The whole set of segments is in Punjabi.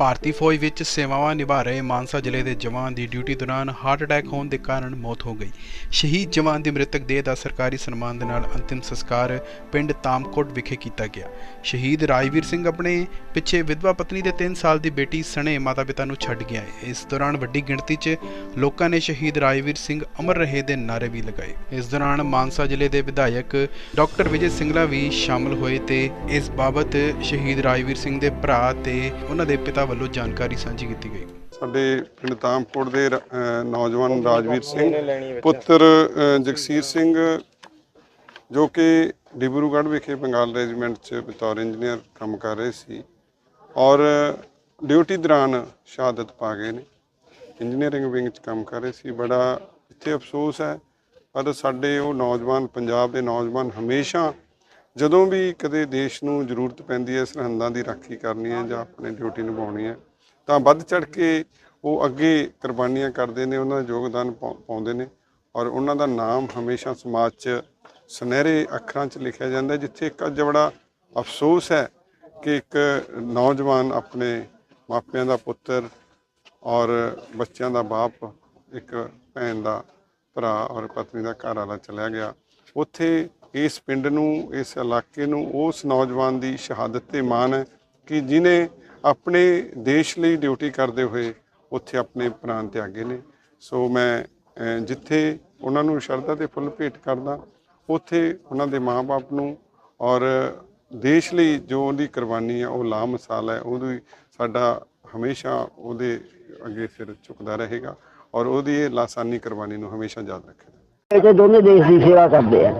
ਭਾਰਤੀ ਫੌਜ ਵਿੱਚ ਸੇਵਾਵਾਂ ਨਿਭਾ ਰਹੇ ਮਾਨਸਾ ਜ਼ਿਲ੍ਹੇ ਦੇ ਜਵਾਨ ਦੀ ਡਿਊਟੀ ਦੌਰਾਨ ਹਾਰਟ ਅਟੈਕ ਹੋਣ ਦੇ ਕਾਰਨ ਮੌਤ ਹੋ ਗਈ। ਸ਼ਹੀਦ ਜਵਾਨ ਦੀ ਮ੍ਰਿਤਕ ਦੇਹ ਦਾ ਸਰਕਾਰੀ ਸਨਮਾਨ ਦੇ ਨਾਲ ਅੰਤਿਮ ਸੰਸਕਾਰ ਪਿੰਡ ਤਾਮਕੋਟ ਵਿਖੇ ਕੀਤਾ ਗਿਆ। ਸ਼ਹੀਦ ਰਾਜਵੀਰ ਸਿੰਘ ਆਪਣੇ ਪਿੱਛੇ ਵਿਧਵਾ ਪਤਨੀ ਦੇ 3 ਸਾਲ ਦੀ ਬੇਟੀ ਸਣੇ ਮਾਤਾ-ਪਿਤਾ ਨੂੰ ਛੱਡ ਗਿਆ ਹੈ। ਇਸ ਦੌਰਾਨ ਵੱਡੀ ਗਿਣਤੀ 'ਚ ਲੋਕਾਂ ਨੇ ਸ਼ਹੀਦ ਰਾਜਵੀਰ ਸਿੰਘ ਅਮਰ ਰਹੇ ਦੇ ਨਾਅਰੇ ਵੀ ਲਗਾਏ। ਇਸ ਦੌਰਾਨ ਮਾਨਸਾ ਜ਼ਿਲ੍ਹੇ ਦੇ ਵਿਧਾਇਕ ਡਾਕਟਰ ਵਿਜੇ ਸਿੰਗਲਾ ਵੀ ਸ਼ਾਮਲ ਹੋਏ ਤੇ ਇਸ ਬਾਬਤ ਸ਼ਹੀਦ ਰਾਜਵੀਰ ਸਿੰਘ ਦੇ ਭਰਾ ਤੇ ਉਹਨਾਂ ਦੇ ਪਿਤਾ ਵੱਲੋਂ ਜਾਣਕਾਰੀ ਸਾਂਝੀ ਕੀਤੀ ਗਈ। ਸਾਡੇ ਪਿੰਡ ਤਾਮਕੋਟ ਦੇ ਨੌਜਵਾਨ ਰਾਜਵੀਰ ਸਿੰਘ ਪੁੱਤਰ ਜਗਸੀਰ ਸਿੰਘ ਜੋ ਕਿ ਡਿਬਰੂਗੜ੍ਹ ਵਿਖੇ ਬੰਗਾਲ ਰੈਜੀਮੈਂਟ 'ਚ ਬਤੌਰ ਇੰਜੀਨੀਅਰ ਕੰਮ ਕਰ ਰਹੇ ਸੀ ਔਰ ਡਿਊਟੀ ਦੌਰਾਨ ਸ਼ਹਾਦਤ ਪਾ ਗਏ ਨੇ। ਇੰਜੀਨੀਅਰਿੰਗ ਵਿੰਗ 'ਚ ਕੰਮ ਕਰ ਰਹੇ ਸੀ। ਬੜਾ ਇੱਥੇ ਅਫਸੋਸ ਹੈ। ਪਰ ਸਾਡੇ ਉਹ ਨੌਜਵਾਨ ਪੰਜਾਬ ਦੇ ਨੌਜਵਾਨ ਹਮੇਸ਼ਾ ਜਦੋਂ ਵੀ ਕਦੇ ਦੇਸ਼ ਨੂੰ ਜ਼ਰੂਰਤ ਪੈਂਦੀ ਹੈ, ਸਰਹੰਦਾਂ ਦੀ ਰਾਖੀ ਕਰਨੀ ਹੈ ਜਾਂ ਆਪਣੀ ਡਿਊਟੀ ਨਿਭਾਉਣੀ ਹੈ, ਤਾਂ ਵੱਧ ਚੜ ਕੇ ਉਹ ਅੱਗੇ ਕੁਰਬਾਨੀਆਂ ਕਰਦੇ ਨੇ, ਉਹਨਾਂ ਦਾ ਯੋਗਦਾਨ ਪਾਉ- ਪਾਉਂਦੇ ਨੇ ਔਰ ਉਹਨਾਂ ਦਾ ਨਾਮ ਹਮੇਸ਼ਾ ਸਮਾਜ 'ਚ ਸੁਨਹਿਰੇ ਅੱਖਰਾਂ 'ਚ ਲਿਖਿਆ ਜਾਂਦਾ ਜਿੱਥੇ ਇੱਕ ਅੱਜ ਬੜਾ ਅਫਸੋਸ ਹੈ ਕਿ ਇੱਕ ਨੌਜਵਾਨ ਆਪਣੇ ਮਾਪਿਆਂ ਦਾ ਪੁੱਤਰ ਔਰ ਬੱਚਿਆਂ ਦਾ ਬਾਪ ਇੱਕ ਭੈਣ ਦਾ ਭਰਾ ਔਰ ਪਤਨੀ ਦਾ ਘਰ ਵਾਲਾ ਚਲਿਆ ਗਿਆ। ਉੱਥੇ ਇਸ ਪਿੰਡ ਨੂੰ, ਇਸ ਇਲਾਕੇ ਨੂੰ ਉਸ ਨੌਜਵਾਨ ਦੀ ਸ਼ਹਾਦਤ ਤੇ ਮਾਣ ਹੈ ਕਿ ਜਿਨੇ ਆਪਣੇ ਦੇਸ਼ ਲਈ ਡਿਊਟੀ ਕਰਦੇ ਹੋਏ ਉੱਥੇ ਆਪਣੇ ਪ੍ਰਾਣ ਤਿਆਗੇ ਨੇ। ਸੋ ਮੈਂ ਜਿੱਥੇ ਉਹਨਾਂ ਨੂੰ ਸ਼ਰਧਾ ਤੇ ਫੁੱਲ ਭੇਟ ਕਰਦਾ, ਉੱਥੇ ਉਹਨਾਂ ਦੇ ਮਾਪੇ ਨੂੰ ਔਰ ਦੇਸ਼ ਲਈ ਜੋ ਉਹਦੀ ਕੁਰਬਾਨੀ ਹੈ ਉਹ ਲਾ ਮਿਸਾਲ ਹੈ, ਉਹਦੀ ਸਾਡਾ ਹਮੇਸ਼ਾ ਉਹਦੇ ਅੱਗੇ ਸਿਰ ਝੁਕਦਾ ਰਹੇਗਾ ਔਰ ਉਹਦੀ ਇਹ ਲਾਸਾਨੀ ਕੁਰਬਾਨੀ ਨੂੰ ਹਮੇਸ਼ਾ ਯਾਦ ਰੱਖੇਗਾ। ਇਹ ਤੇ ਦੋਨੇ ਦੇਸ਼ ਦੀ ਸੇਵਾ ਕਰਦੇ ਆ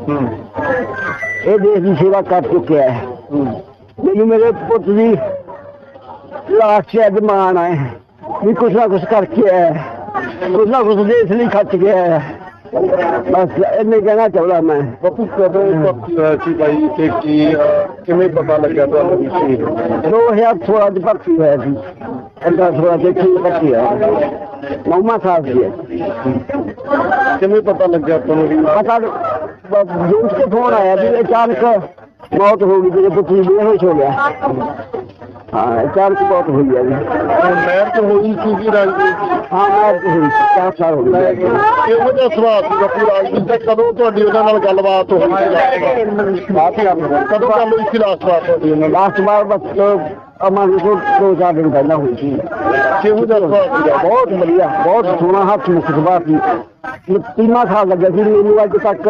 ਇਹ ਦੇਸ਼ ਦੀ ਸੇਵਾ ਕਰ ਚੁੱਕਿਆ ਹੈ ਮੈਨੂੰ ਮੇਰੇ ਪੁੱਤ ਦੀ ਲਾਸ਼ ਤੇ ਅੱਜ ਮਾਣ ਹੈ ਵੀ ਕੁਛ ਨਾ ਕੁਛ ਕਰਕੇ ਆਇਆ ਕੁਛ ਨਾ ਕੁਛ ਦੇਸ਼ ਲਈ ਖੱਚ ਗਿਆ ਹੈ ਬਸ ਇਹਨੇ ਕਹਿਣਾ ਚਾਹੁੰਦਾ ਮੈਂ। ਬਾਪੂ ਕਦੋਂ ਹੋਇਆ ਸੀ ਭਾਈ ਤੇ ਕੀ ਕਿਵੇਂ ਪਤਾ ਲੱਗਿਆ ਤੁਹਾਨੂੰ ਵੀ ਸੀ? 2016 ਚ ਭਰਤੀ ਹੋਇਆ ਸੀ। ਅੰਦਰ ਥੋੜਾ ਤੇ ਠੀਕ ਭਰਤੀ ਹੋਇਆ ਨੌਵਾਂ ਸਾਲ ਸੀ ਇਹ। ਕਿਵੇਂ ਪਤਾ ਲੱਗਿਆ ਤੁਹਾਨੂੰ ਵੀ? ਪਤਾ ਜੂਸ ਕੇ ਫੋਨ ਆਇਆ ਵੀ ਅਚਾਨਕ ਮੌਤ ਹੋ ਗਈ ਤੇਰੇ ਪੁੱਤ ਦੀ ਬੇਹੋਸ਼ ਹੋ ਗਿਆ। ਹਾਂ ਅਚਾਨਕ ਮੌਤ ਹੋਈ ਹੈ ਜੀ ਨਹਿਰ ਤੋਂ ਹੋਈ ਸੀ ਕਿ ਰਾਜਵੀਰ ਦੀ ਹਾਂ ਮੌਤ ਹੋਈ ਚਾਰ ਸਾਲ ਹੋ ਗਏ ਇਹੋ ਜਿਹਾ ਸਵਾਲ ਸੀ ਬਾਪੂ ਰਾਜਵੀਰ ਦਾ ਕਦੋਂ ਤੁਹਾਡੀ ਉਹਨਾਂ ਨਾਲ ਗੱਲਬਾਤ ਹੋਈ ਸੀ last ਵਾਰ? ਕਦੋਂ ਗੱਲ ਹੋਈ ਸੀ ਲਾਸਟ ਵਾਰ ਤੁਹਾਡੀ ਉਹਨਾਂ ਨਾਲ ਲਾਸਟ ਵਾਰ ਬਸ ਅਮਨ ਨੂੰ ਦੋ ਚਾਰ ਦਿਨ ਪਹਿਲਾਂ ਹੋਈ ਸੀ ਕਿਹੋ ਜਿਹਾ ਸੁਭਾਅ ਸੀਗਾ? ਬਹੁਤ ਵਧੀਆ ਬਹੁਤ ਸੋਹਣਾ ਹੱਥ ਮੁਖ ਸੁਭਾਅ ਸੀ ਮੈਨੂੰ ਤੀਨਾ ਸਾਲ ਲੱਗਿਆ ਸੀ ਮੈਨੂੰ ਅੱਜ ਤੱਕ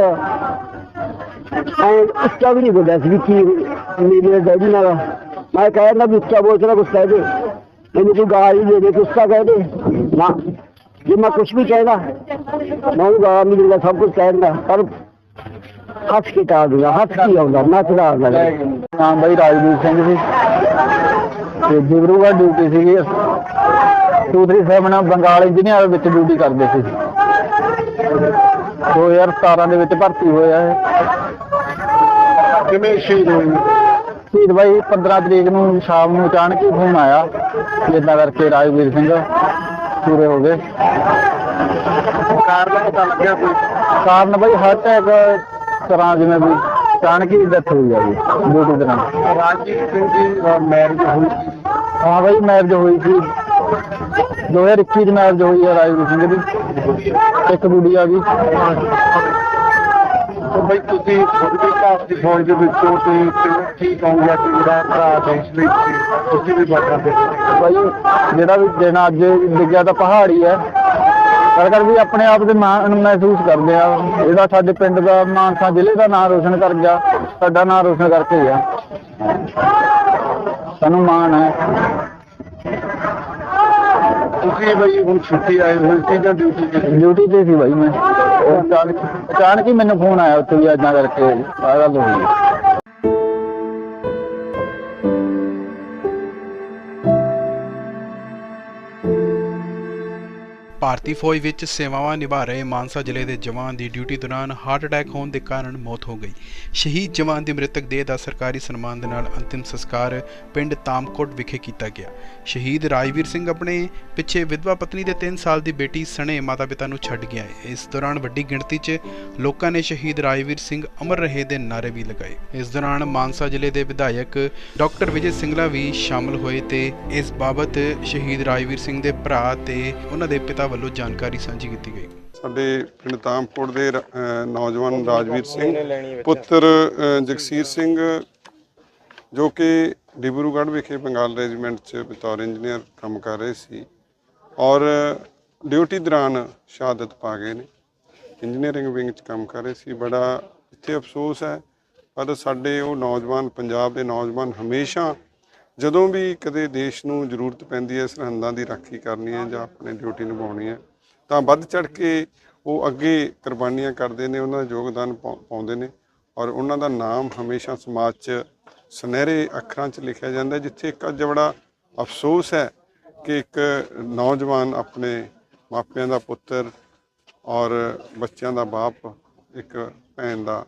ਐ ਉੱਚਾ ਵੀ ਨਹੀਂ ਬੋਲਿਆ ਸੀ ਵੀ ਕੀ ਮੇਰੇ ਡੈਡੀ ਨਾਲ ਮੈਂ ਕਹਿੰਦਾ ਵੀ ਉੱਚਾ ਬੋਲਣਾ ਕੁਛ ਕਹਿ ਦੇ ਮੈਨੂੰ ਕੋਈ ਗਾਲ ਹੀ ਦੇ ਦੇ ਕੁਛ ਤਾਂ ਕਹਿ ਦੇ। ਨਾ ਜੇ ਮੈਂ ਕੁਛ ਵੀ ਕਹਿਦਾ ਮੈਂ ਗਾਲ ਨਹੀਂ ਦਿੰਦਾ ਸਭ ਕੁਝ ਕਹਿ ਦਿੰਦਾ। ਪਰ ਹੱਥ ਕੇ ਟਾਲ ਦਿੰਦਾ ਹੱਥ ਕੀ ਆਉਂਦਾ ਮੈਂ ਚੜਾ ਦਿੰਦਾ ਨਾਮ ਬਾਈ ਰਾਜਵੀਰ ਸਿੰਘ ਸੀ ਤੇ ਡਿਬਰੂਗੜ੍ਹ ਡਿਊਟੀ ਸੀਗੀ। ਦੂਸਰੀ ਸਾਹਿਬ ਨਾਲ ਬੰਗਾਲ ਇੰਜੀਨੀਅਰ ਵਿੱਚ ਡਿਊਟੀ ਕਰਦੇ ਸੀ। 2017 ਦੇ ਵਿੱਚ ਭਰਤੀ ਹੋਇਆ ਹੈ ਕਿਵੇਂ ਸ਼ਹੀਦ ਹੋਈ ਸ਼ਹੀਦ ਬਾਈ 15 ਤਰੀਕ ਨੂੰ ਸ਼ਾਮ ਨੂੰ ਅਚਾਨਕ ਹੀ ਫੋਨ ਆਇਆ ਕਿ ਏਦਾਂ ਕਰਕੇ ਰਾਜਵੀਰ ਸਿੰਘ ਪੂਰੇ ਹੋ ਗਏ। ਕਾਰਨ ਪਤਾ ਲੱਗਿਆ ਕੋਈ? ਕਾਰਨ ਬਾਈ ਹਾਰਟ ਅਟੈਕ ਤਰ੍ਹਾਂ ਜਿਵੇਂ ਵੀ ਅਚਾਨਕ ਹੀ ਡੈਥ ਹੋਈ ਆ ਜੀ ਡਿਊਟੀ ਦੌਰਾਨ ਰਾਜਵੀਰ ਸਿੰਘ ਦੀ ਮੈਰਿਜ ਹੋਈ ਹਾਂ ਬਾਈ ਮੈਰਿਜ ਹੋਈ ਸੀ। 2021 ਚ ਮੈਰਿਜ ਹੋਈ ਹੈ ਰਾਜਵੀਰ ਸਿੰਘ ਦੀ। ਇੱਕ ਗੁੱਡੀ ਆ ਗਈ। ਤਾਂ ਬਈ ਤੁਸੀਂ ਖੁਦ ਵੀ ਭਾਰਤੀ ਫੌਜ ਦੇ ਵਿੱਚੋਂ ਤੇ ਕਿਵੇਂ ਠੀਕ ਹੋਊਗਾ ਕਿ ਜਿਹੜਾ ਭਰਾ ਦੇਸ਼ ਲਈ ਤੁਸੀਂ ਵੀ ਬਾਤਾਂ ਦੇ ਬਾਈ, ਜਿਹੜਾ ਵੀ ਦਿਨ ਅੱਜ ਡਿੱਗਿਆ ਤਾਂ ਪਹਾੜੀ ਹੈ ਕਰ ਕਰ ਵੀ ਆਪਣੇ ਆਪ ਦੇ ਮਾਣ ਮਹਿਸੂਸ ਕਰਦੇ ਆ। ਇਹਦਾ ਸਾਡੇ ਪਿੰਡ ਦਾ ਮਾਨਸਾ ਜ਼ਿਲ੍ਹੇ ਦਾ ਨਾਮ ਰੋਸ਼ਨ ਕਰ ਗਿਆ, ਸਾਡਾ ਨਾਮ ਰੋਸ਼ਨ ਕਰਕੇ ਗਿਆ। ਸਾਨੂੰ ਮਾਣ ਹੈ। ਤੁਸੀਂ ਬਈ ਹੁਣ ਛੁੱਟੀ ਆਏ ਹੋਏ ਸੀ ਜਾਂ ਡਿਊਟੀ ਤੇ? ਡਿਊਟੀ ਤੇ ਸੀ ਬਾਈ ਮੈਂ ਉਹ ਅਚਾਨਕ ਅਚਾਨਕ ਹੀ ਮੈਨੂੰ ਫੋਨ ਆਇਆ ਉੱਥੇ ਵੀ ਏਦਾਂ ਕਰਕੇ ਆਹ ਗੱਲ ਹੋਈ ਭਾਰਤੀ ਫੌਜ ਵਿੱਚ ਸੇਵਾਵਾਂ ਨਿਭਾ ਰਹੇ ਮਾਨਸਾ ਜ਼ਿਲ੍ਹੇ ਦੇ ਜਵਾਨ ਦੀ ਡਿਊਟੀ ਦੌਰਾਨ ਹਾਰਟ ਅਟੈਕ ਹੋਣ ਦੇ ਕਾਰਨ ਮੌਤ ਹੋ ਗਈ। ਸ਼ਹੀਦ ਜਵਾਨ ਦੀ ਮ੍ਰਿਤਕ ਦੇਹ ਦਾ ਸਰਕਾਰੀ ਸਨਮਾਨ ਦੇ ਨਾਲ ਅੰਤਿਮ ਸੰਸਕਾਰ ਪਿੰਡ ਤਾਮਕੋਟ ਵਿਖੇ ਕੀਤਾ ਗਿਆ। ਸ਼ਹੀਦ ਰਾਜਵੀਰ ਸਿੰਘ ਆਪਣੇ ਪਿੱਛੇ ਵਿਧਵਾ ਪਤਨੀ ਦੇ 3 ਸਾਲ ਦੀ ਬੇਟੀ ਸਣੇ ਮਾਤਾ-ਪਿਤਾ ਨੂੰ ਛੱਡ ਗਿਆ ਹੈ। ਇਸ ਦੌਰਾਨ ਵੱਡੀ ਗਿਣਤੀ 'ਚ ਲੋਕਾਂ ਨੇ ਸ਼ਹੀਦ ਰਾਜਵੀਰ ਸਿੰਘ ਅਮਰ ਰਹੇ ਦੇ ਨਾਅਰੇ ਵੀ ਲਗਾਏ। ਇਸ ਦੌਰਾਨ ਮਾਨਸਾ ਜ਼ਿਲ੍ਹੇ ਦੇ ਵਿਧਾਇਕ ਡਾਕਟਰ ਵਿਜੇ ਸਿੰਗਲਾ ਵੀ ਸ਼ਾਮਲ ਹੋਏ ਤੇ ਇਸ ਬਾਬਤ ਸ਼ਹੀਦ ਰਾਜਵੀਰ ਸਿੰਘ ਦੇ ਭਰਾ ਤੇ ਉਹਨਾਂ ਦੇ ਪਿਤਾ ਵੱਲੋਂ ਜਾਣਕਾਰੀ ਸਾਂਝੀ ਕੀਤੀ ਗਈ। ਸਾਡੇ ਪਿੰਡ ਤਾਮਕੋਟ ਦੇ ਨੌਜਵਾਨ ਰਾਜਵੀਰ ਸਿੰਘ ਪੁੱਤਰ ਜਗਸੀਰ ਸਿੰਘ ਜੋ ਕਿ ਡਿਬਰੂਗੜ੍ਹ ਵਿਖੇ ਬੰਗਾਲ ਰੈਜੀਮੈਂਟ 'ਚ ਬਤੌਰ ਇੰਜੀਨੀਅਰ ਕੰਮ ਕਰ ਰਹੇ ਸੀ ਔਰ ਡਿਊਟੀ ਦੌਰਾਨ ਸ਼ਹਾਦਤ ਪਾ ਗਏ ਨੇ। ਇੰਜੀਨੀਅਰਿੰਗ ਵਿੰਗ 'ਚ ਕੰਮ ਕਰ ਰਹੇ ਸੀ। ਬੜਾ ਇੱਥੇ ਅਫਸੋਸ ਹੈ ਪਰ ਸਾਡੇ ਉਹ ਨੌਜਵਾਨ ਪੰਜਾਬ ਦੇ ਨੌਜਵਾਨ ਹਮੇਸ਼ਾ ਜਦੋਂ ਵੀ ਕਦੇ ਦੇਸ਼ ਨੂੰ ਜ਼ਰੂਰਤ ਪੈਂਦੀ ਹੈ, ਸਰਹੰਦਾਂ ਦੀ ਰਾਖੀ ਕਰਨੀ ਹੈ ਜਾਂ ਆਪਣੇ ਡਿਊਟੀ ਨਿਭਾਉਣੀ ਹੈ, ਤਾਂ ਵੱਧ ਚੜ ਕੇ ਉਹ ਅੱਗੇ ਕੁਰਬਾਨੀਆਂ ਕਰਦੇ ਨੇ, ਉਹਨਾਂ ਦਾ ਯੋਗਦਾਨ ਪਾਉ- ਪਾਉਂਦੇ ਨੇ ਔਰ ਉਹਨਾਂ ਦਾ ਨਾਮ ਹਮੇਸ਼ਾ ਸਮਾਜ 'ਚ ਸੁਨਹਿਰੇ ਅੱਖਰਾਂ 'ਚ ਲਿਖਿਆ ਜਾਂਦਾ ਜਿੱਥੇ ਇੱਕ ਅੱਜ ਬੜਾ ਅਫਸੋਸ ਹੈ ਕਿ ਇੱਕ ਨੌਜਵਾਨ ਆਪਣੇ ਮਾਪਿਆਂ ਦਾ ਪੁੱਤਰ ਔਰ ਬੱਚਿਆਂ ਦਾ ਬਾਪ, ਇੱਕ ਭੈਣ ਦਾ